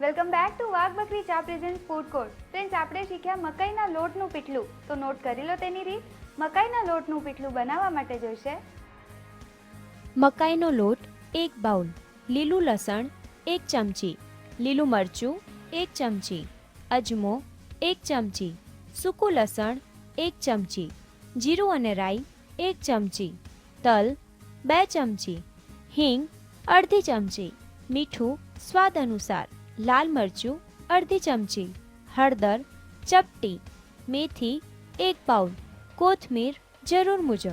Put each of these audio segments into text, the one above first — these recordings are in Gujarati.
વેલકમ બેક ટુ વાઘ બકરી ચા પ્રેઝન્ટ ફૂડ કોર્ટ ફ્રેન્ડ્સ આપણે શીખ્યા મકાઈના લોટનું પીઠલું. તો નોટ કરી લો તેની રીત. મકાઈના લોટનું પીઠલું બનાવવા માટે જોઈશે. મકાઈનો લોટ, એક બાઉલ. લીલું લસણ, એક ચમચી. લીલું મરચું, એક ચમચી. અજમો, એક ચમચી. સૂકું લસણ, એક ચમચી. જીરું અને રાઈ, એક ચમચી. તલ, બે ચમચી. હિંગ, અડધી ચમચી. મીઠું, સ્વાદ અનુસાર. લાલ મરચું, અડધી ચમચી, હળદર, ચપટી, મેથી, એક બાઉલ કોથમીર જરૂર મુજબ.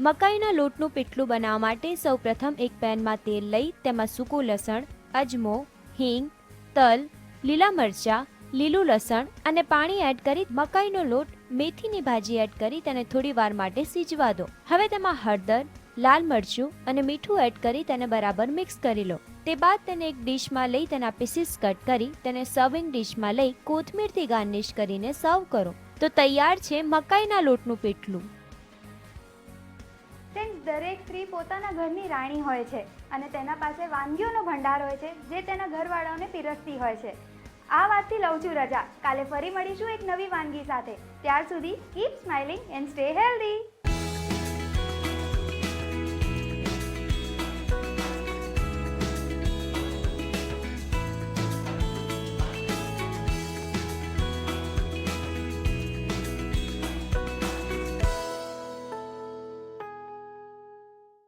મકાઈના લોટનું પીઠલું બનાવવા માટે સૌપ્રથમ એક પેનમાં તેલ લઈ તેમાં સૂકું લસણ, અજમો, હિંગ, તલ, લીલા મરચાં, લીલું લસણ અને પાણી એડ કરી મકાઈનો લોટ મેથીની ભાજી એડ કરી તેને થોડી વાર માટે સીજવા દો. હવે તેમાં હળદર લાલ મરચું અને મીઠું એડ કરી તેને બરાબર મિક્સ કરી લો. તે બાદ તેને એક ડીશમાં લઈ તેના પીસીસ કટ કરી તેને સર્વિંગ ડીશમાં લઈ કોથમીરથી ગાર્નિશ કરીને સર્વ કરો. તો તૈયાર છે મકાઈના લોટનું પીઠલું ફ્રેન્ડ્સ દરેક સ્ત્રી પોતાના ઘરની રાણી હોય છે અને તેના પાસે વાનગીઓનો ભંડાર હોય છે જે તેના ઘરવાળાઓને પીરસતી હોય છે. આ વાતથી લઉં છું રજા. કાલે ફરી મળીશું એક નવી વાનગી સાથે. ત્યાર સુધી keep smiling and stay healthy